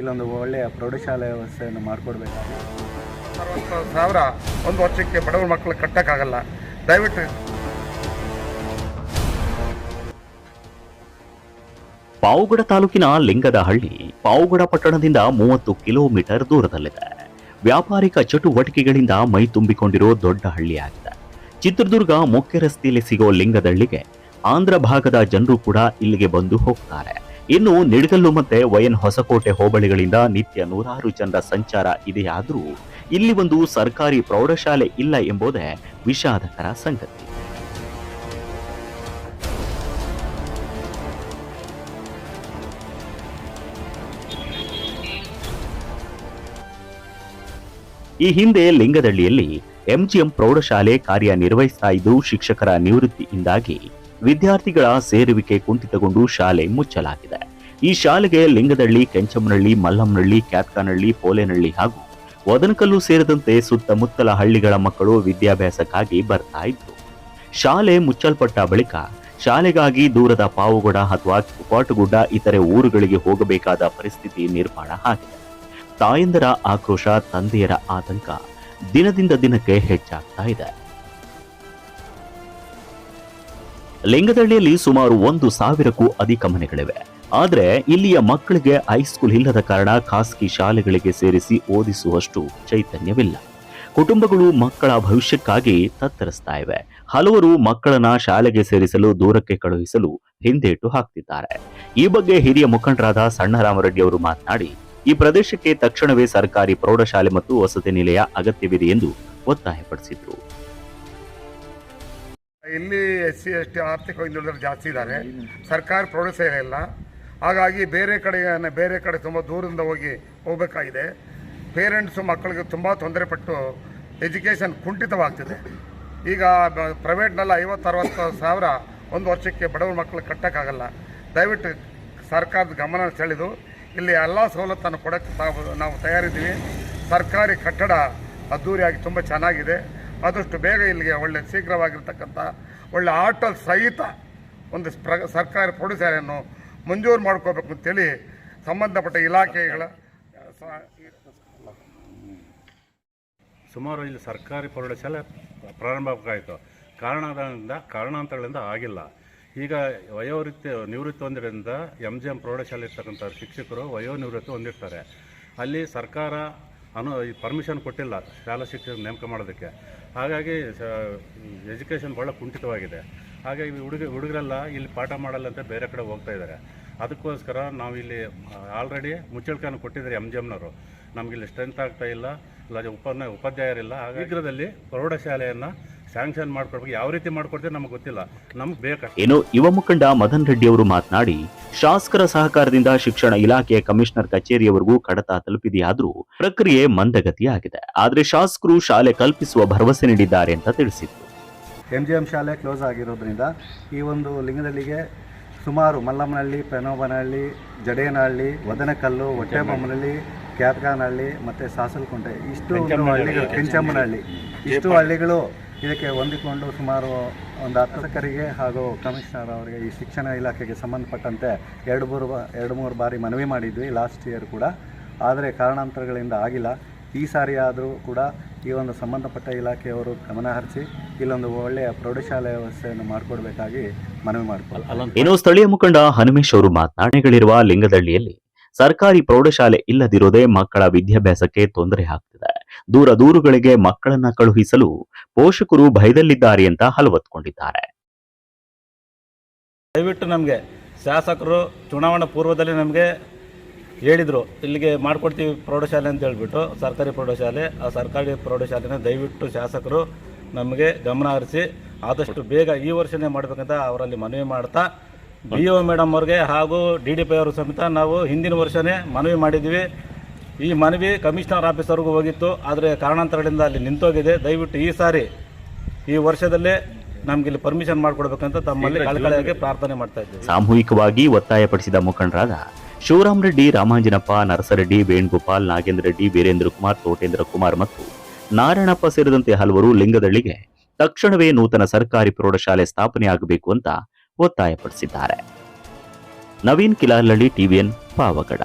ಇಲ್ಲೊಂದು ಒಳ್ಳೆಯ ಪ್ರೌಢಶಾಲೆ ವ್ಯವಸ್ಥೆಯನ್ನು ಮಾಡಿಕೊಡ್ಬೇಕಾಗಿ ಅರವತ್ತು ಸಾವಿರ ಒಂದು ವರ್ಷಕ್ಕೆ ಬಡವರ ಮಕ್ಕಳು ಕಟ್ಟಕ್ಕಾಗಲ್ಲ. ದಯವಿಟ್ಟು ಪಾವುಗಡ ತಾಲೂಕಿನ ಲಿಂಗದಹಳ್ಳಿ ಪಾವುಗಡ ಪಟ್ಟಣದಿಂದ ಮೂವತ್ತು ಕಿಲೋಮೀಟರ್ ದೂರದಲ್ಲಿದೆ. ವ್ಯಾಪಾರಿಕ ಚಟುವಟಿಕೆಗಳಿಂದ ಮೈ ತುಂಬಿಕೊಂಡಿರೋ ದೊಡ್ಡ ಹಳ್ಳಿಯಾಗಿದೆ. ಚಿತ್ರದುರ್ಗ ಮುಖ್ಯ ರಸ್ತೆಯಲ್ಲಿ ಸಿಗೋ ಲಿಂಗದಹಳ್ಳಿಗೆ ಆಂಧ್ರ ಭಾಗದ ಜನರು ಕೂಡ ಇಲ್ಲಿಗೆ ಬಂದು ಹೋಗ್ತಾರೆ. ಇನ್ನು ನಿಡಗಲ್ಲು ಮತ್ತೆ ವಯನ್ ಹೊಸಕೋಟೆ ಹೋಬಳಿಗಳಿಂದ ನಿತ್ಯ ನೂರಾರು ಜನರ ಸಂಚಾರ ಇದೆಯಾದರೂ ಇಲ್ಲಿ ಒಂದು ಸರ್ಕಾರಿ ಪ್ರೌಢಶಾಲೆ ಇಲ್ಲ ಎಂಬುದೇ ವಿಷಾದಕರ ಸಂಗತಿ. ಈ ಹಿಂದೆ ಲಿಂಗದಳ್ಳಿಯಲ್ಲಿ ಎಂಜಿಎಂ ಪ್ರೌಢಶಾಲೆ ಕಾರ್ಯನಿರ್ವಹಿಸ್ತಾ ಇದ್ದು ಶಿಕ್ಷಕರ ನಿವೃತ್ತಿಯಿಂದಾಗಿ ವಿದ್ಯಾರ್ಥಿಗಳ ಸೇರುವಿಕೆ ಕುಂಠಿತಗೊಂಡು ಶಾಲೆ ಮುಚ್ಚಲಾಗಿದೆ. ಈ ಶಾಲೆಗೆ ಲಿಂಗದಳ್ಳಿ ಕೆಂಚಮ್ಮನಹಳ್ಳಿ ಮಲ್ಲಮ್ಮನಹಳ್ಳಿ ಕ್ಯಾತ್ಕಾನಹಳ್ಳಿ ಪೋಲೆನಹಳ್ಳಿ ಹಾಗೂ ವದನಕಲ್ಲು ಸೇರಿದಂತೆ ಸುತ್ತಮುತ್ತಲ ಹಳ್ಳಿಗಳ ಮಕ್ಕಳು ವಿದ್ಯಾಭ್ಯಾಸಕ್ಕಾಗಿ ಬರ್ತಾ ಇದ್ರು. ಶಾಲೆ ಮುಚ್ಚಲ್ಪಟ್ಟ ಬಳಿಕ ಶಾಲೆಗಾಗಿ ದೂರದ ಪಾವುಗಡ ಅಥವಾ ಕೋಟಗುಡ್ಡ ಇತರೆ ಊರುಗಳಿಗೆ ಹೋಗಬೇಕಾದ ಪರಿಸ್ಥಿತಿ ನಿರ್ಮಾಣ ಆಗಿದೆ. ತಾಯಂದರ ಆಕ್ರೋಶ, ತಂದೆಯರ ಆತಂಕ ದಿನದಿಂದ ದಿನಕ್ಕೆ ಹೆಚ್ಚಾಗ್ತಾ ಇದೆ. ಲಿಂಗದಳ್ಳಿಯಲ್ಲಿ ಸುಮಾರು ಒಂದು ಸಾವಿರಕ್ಕೂ ಅಧಿಕ ಮನೆಗಳಿವೆ. ಆದರೆ ಇಲ್ಲಿಯ ಮಕ್ಕಳಿಗೆ ಹೈಸ್ಕೂಲ್ ಇಲ್ಲದ ಕಾರಣ ಖಾಸಗಿ ಶಾಲೆಗಳಿಗೆ ಸೇರಿಸಿ ಓದಿಸುವಷ್ಟು ಚೈತನ್ಯವಿಲ್ಲ. ಕುಟುಂಬಗಳು ಮಕ್ಕಳ ಭವಿಷ್ಯಕ್ಕಾಗಿ ತತ್ತರಿಸ್ತಾ ಇವೆ. ಹಲವರು ಮಕ್ಕಳನ್ನ ಶಾಲೆಗೆ ಸೇರಿಸಲು ದೂರಕ್ಕೆ ಕಳುಹಿಸಲು ಹಿಂದೇಟು ಹಾಕ್ತಿದ್ದಾರೆ. ಈ ಬಗ್ಗೆ ಹಿರಿಯ ಮುಖಂಡರಾದ ಸಣ್ಣರಾಮರೆಡ್ಡಿ ಅವರು ಮಾತನಾಡಿ, ಈ ಪ್ರದೇಶಕ್ಕೆ ತಕ್ಷಣವೇ ಸರ್ಕಾರಿ ಪ್ರೌಢಶಾಲೆ ಮತ್ತು ವಸತಿ ನಿಲಯ ಅಗತ್ಯವಿದೆ ಎಂದು ಒತ್ತಾಯಪಡಿಸಿದ್ರು. ಇಲ್ಲಿ ಎಸ್ ಸಿ, ಎಸ್ ಟಿ ಆರ್ಥಿಕವಾಗಿ ಹಿಂದುಳಿದವರು ಜಾಸ್ತಿ ಇದ್ದಾರೆ. ಸರ್ಕಾರ ಪ್ರೋಡ್ಯೂಸ್ ಇಲ್ಲ. ಹಾಗಾಗಿ ಬೇರೆ ಕಡೆ ಬೇರೆ ಕಡೆ ತುಂಬ ದೂರದಿಂದ ಹೋಗಿ ಹೋಗಬೇಕಾಗಿದೆ. ಪೇರೆಂಟ್ಸು ಮಕ್ಕಳಿಗೆ ತುಂಬ ತೊಂದರೆ ಪಟ್ಟು ಎಜುಕೇಷನ್ ಕುಂಠಿತವಾಗ್ತಿದೆ. ಈಗ ಪ್ರೈವೇಟ್ನಲ್ಲಿ ಐವತ್ತು ಅರವತ್ತು ಸಾವಿರ ಒಂದು ವರ್ಷಕ್ಕೆ ಬಡವರ ಮಕ್ಕಳು ಕಟ್ಟೋಕ್ಕಾಗಲ್ಲ. ದಯವಿಟ್ಟು ಸರ್ಕಾರದ ಗಮನ ಸೆಳೆದು, ಇಲ್ಲಿ ಎಲ್ಲ ಸವಲತ್ತನ್ನು ಕೊಡೋಕ್ಕೆ ನಾವು ತಯಾರಿದ್ದೀವಿ. ಸರ್ಕಾರಿ ಕಟ್ಟಡ ಅದ್ದೂರಿಯಾಗಿ ತುಂಬ ಚೆನ್ನಾಗಿದೆ. ಆದಷ್ಟು ಬೇಗ ಇಲ್ಲಿಗೆ ಒಳ್ಳೆ ಶೀಘ್ರವಾಗಿರ್ತಕ್ಕಂಥ ಒಳ್ಳೆ ಆಟೋ ಸಹಿತ ಒಂದು ಪ್ರ ಸರ್ಕಾರಿ ಪ್ರೌಢಶಾಲೆಯನ್ನು ಮಂಜೂರು ಮಾಡ್ಕೋಬೇಕು ಅಂತೇಳಿ ಸಂಬಂಧಪಟ್ಟ ಇಲಾಖೆಗಳ ಸುಮಾರು ಇಲ್ಲಿ ಸರ್ಕಾರಿ ಪ್ರೌಢಶಾಲೆ ಪ್ರಾರಂಭ ಆಗ್ತಾಯಿತು ಕಾರಣದಿಂದ, ಕಾರಣಾಂತರಗಳಿಂದ ಆಗಿಲ್ಲ. ಈಗ ವಯೋವೃತ್ತಿ ನಿವೃತ್ತಿ ಹೊಂದಿರೋದ್ರಿಂದ ಎಂ ಜಿ ಎಂ ಪ್ರೌಢಶಾಲೆ ಇರ್ತಕ್ಕಂಥ ಶಿಕ್ಷಕರು ವಯೋನಿವೃತ್ತಿ ಹೊಂದಿರ್ತಾರೆ. ಅಲ್ಲಿ ಸರ್ಕಾರ ಅನು ಈ ಪರ್ಮಿಷನ್ ಕೊಟ್ಟಿಲ್ಲ, ಶಾಲಾ ಶಿಕ್ಷಕ ನೇಮಕ ಮಾಡೋದಕ್ಕೆ. ಹಾಗಾಗಿ ಎಜುಕೇಷನ್ ಭಾಳ ಕುಂಠಿತವಾಗಿದೆ. ಹಾಗಾಗಿ ಹುಡುಗ, ಹುಡುಗರೆಲ್ಲ ಇಲ್ಲಿ ಪಾಠ ಮಾಡಲ್ಲ ಅಂತ ಬೇರೆ ಕಡೆ ಹೋಗ್ತಾ ಇದ್ದಾರೆ. ಅದಕ್ಕೋಸ್ಕರ ನಾವು ಇಲ್ಲಿ ಆಲ್ರೆಡಿ ಮುಚ್ಚಳಿಕೆಯನ್ನು ಕೊಟ್ಟಿದ್ದಾರೆ ಎಂ ಜಿ ಎಮ್ನವರು ನಮಗಿಲ್ಲಿ ಸ್ಟ್ರೆಂತ್ ಆಗ್ತಾ ಇಲ್ಲ. ಇಲ್ಲ, ಉಪ, ಉಪಾಧ್ಯಾಯರಿಲ್ಲ. ಶೀಘ್ರದಲ್ಲಿ ಪ್ರೌಢಶಾಲೆಯನ್ನು ಸ್ಯಾಂಕ್ಷನ್ ಮಾಡ್ಕೊಡ್ಬೇಕು. ಯಾವ ರೀತಿ ಮಾಡ್ಕೊಡ್ತೀವಿ ನಮಗೆ ಗೊತ್ತಿಲ್ಲ. ನಮ್ಗೆ ಬೇಕು ಇನ್ನು ಯುವ ಮುಖಂಡ ಮದನ್ ರೆಡ್ಡಿ ಅವರು ಮಾತನಾಡಿ ಶಾಸಕರ ಸಹಕಾರದಿಂದ ಶಿಕ್ಷಣ ಇಲಾಖೆಯ ಕಮಿಷನರ್ ಕಚೇರಿಯವರೆಗೂ ಕಡತ ತಲುಪಿದೆಯಾದರೂ ಪ್ರಕ್ರಿಯೆ ಮಂದಗತಿಯಾಗಿದೆ. ಆದರೆ ಶಾಸಕರು ಶಾಲೆ ಕಲ್ಪಿಸುವ ಭರವಸೆ ನೀಡಿದ್ದಾರೆ ಅಂತ ತಿಳಿಸಿದರು. ಎಂ ಜಿ ಎಂ ಶಾಲೆ ಕ್ಲೋಸ್ ಆಗಿರೋದ್ರಿಂದ ಈ ಒಂದು ಲಿಂಗದಲ್ಲಿಗೆ ಸುಮಾರು ಮಲ್ಲಮ್ಮನಹಳ್ಳಿ ಪೆನೋಬನಹಳ್ಳಿ ಜಡೇನಹಳ್ಳಿ ವದನಕಲ್ಲು ಹೊಟ್ಟೆಬೊಮ್ಮನಹಳ್ಳಿ ಕ್ಯಾತ್ಗಾನಹಳ್ಳಿ ಮತ್ತು ಸಾಸಲಕುಂಟೆ ಇಷ್ಟು ಹಳ್ಳಿಗಳು ಕೆಂಚಮ್ಮನಹಳ್ಳಿ. ಇಷ್ಟು ಹಳ್ಳಿಗಳು ಇದಕ್ಕೆ ಹೊಂದಿಕೊಂಡು ಸುಮಾರು ಒಂದು ಅರ್ಥಕರಿಗೆ ಹಾಗೂ ಕಮಿಷನರ್ ಅವರಿಗೆ ಈ ಶಿಕ್ಷಣ ಇಲಾಖೆಗೆ ಸಂಬಂಧಪಟ್ಟಂತೆ ಎರಡು ಮೂರು ಎರಡು ಮೂರು ಬಾರಿ ಮನವಿ ಮಾಡಿದ್ವಿ ಲಾಸ್ಟ್ ಇಯರ್ ಕೂಡ. ಆದರೆ ಕಾರಣಾಂತರಗಳಿಂದ ಆಗಿಲ್ಲ. ಈ ಸಾರಿ ಆದರೂ ಕೂಡ ಈ ಒಂದು ಸಂಬಂಧಪಟ್ಟ ಇಲಾಖೆಯವರು ಗಮನ ಹರಿಸಿ ಇಲ್ಲೊಂದು ಒಳ್ಳೆಯ ಪ್ರೌಢಶಾಲೆ ವ್ಯವಸ್ಥೆಯನ್ನು ಮಾಡಿಕೊಡ್ಬೇಕಾಗಿ ಮನವಿ ಮಾಡಿಕೊಳ್ಳಿ ಇನ್ನು ಸ್ಥಳೀಯ ಮುಖಂಡ ಹನುಮೇಶ್ ಅವರು ಮಾತನಾಡಿಗಳಿರುವ ಲಿಂಗದಳ್ಳಿಯಲ್ಲಿ ಸರ್ಕಾರಿ ಪ್ರೌಢಶಾಲೆ ಇಲ್ಲದಿರೋದೇ ಮಕ್ಕಳ ವಿದ್ಯಾಭ್ಯಾಸಕ್ಕೆ ತೊಂದರೆ ಆಗ್ತಿದೆ. ದೂರ ದೂರುಗಳಿಗೆ ಮಕ್ಕಳನ್ನ ಕಳುಹಿಸಲು ಪೋಷಕರು ಭಯದಲ್ಲಿದ್ದಾರೆ ಅಂತ ಹಲವತ್ಕೊಂಡಿದ್ದಾರೆ ದಯವಿಟ್ಟು ನಮಗೆ ಶಾಸಕರು ಚುನಾವಣಾ ಪೂರ್ವದಲ್ಲಿ ನಮಗೆ ಹೇಳಿದರು, ಇಲ್ಲಿಗೆ ಮಾಡಿಕೊಡ್ತೀವಿ ಪ್ರೌಢಶಾಲೆ ಅಂತ ಹೇಳ್ಬಿಟ್ಟು, ಸರ್ಕಾರಿ ಪ್ರೌಢಶಾಲೆ, ಆ ಸರ್ಕಾರಿ ಪ್ರೌಢಶಾಲೆನ ದಯವಿಟ್ಟು ಶಾಸಕರು ನಮಗೆ ಗಮನ ಹರಿಸಿ, ಆದಷ್ಟು ಬೇಗ ಈ ವರ್ಷನೇ ಮಾಡಬೇಕಂತ ಅವರಲ್ಲಿ ಮನವಿ ಮಾಡ್ತಾ ಬಿ ಒ ಮೇಡಮ್ ಅವ್ರಿಗೆ ಹಾಗೂ ಡಿ ಡಿ ಪಿ ಅವರು ಸಮೇತ ನಾವು ಹಿಂದಿನ ವರ್ಷನೇ ಮನವಿ ಮಾಡಿದ್ವಿ ಈ ಮನವಿ ಕಮಿಷನರ್ ಆಫೀಸರ್ಗೂ ಹೋಗಿತ್ತು ಆದರೆ ಕಾರಣಾಂತರಗಳಿಂದ ಅಲ್ಲಿ ನಿಂತೋಗಿದೆ. ದಯವಿಟ್ಟು ಈ ಸಾರಿ ಈ ವರ್ಷದಲ್ಲೇ ನಮ್ಗೆ ಇಲ್ಲಿ ಪರ್ಮಿಷನ್ ಮಾಡಿಕೊಡ್ಬೇಕಂತ ತಮ್ಮಲ್ಲಿ ಕಳಕಳಿಯಾಗಿ ಪ್ರಾರ್ಥನೆ ಮಾಡ್ತಾ ಇದ್ದೀವಿ. ಸಾಮೂಹಿಕವಾಗಿ ಒತ್ತಾಯಪಡಿಸಿದ ಮುಖಂಡರಾದ ಶಿವರಾಮ್ ರೆಡ್ಡಿ ರಾಮಾಂಜನಪ್ಪ ನರಸರೆಡ್ಡಿ ವೇಣುಗೋಪಾಲ್ ನಾಗೇಂದ್ರ ರೆಡ್ಡಿ ವೀರೇಂದ್ರ ಕುಮಾರ್ ತೋಟೇಂದ್ರ ಕುಮಾರ್ ಮತ್ತು ನಾರಾಯಣಪ್ಪ ಸೇರಿದಂತೆ ಹಲವರು ಲಿಂಗದಳ್ಳಿಗೆ ತಕ್ಷಣವೇ ನೂತನ ಸರ್ಕಾರಿ ಪ್ರೌಢಶಾಲೆ ಸ್ಥಾಪನೆಯಾಗಬೇಕು ಅಂತ ಒತ್ತಾಯಪಡಿಸಿದ್ದಾರೆ. ನವೀನ್ ಕಿಲಾಲಳ್ಳಿ ಟಿವಿಎನ್ ಪಾವಗಡ.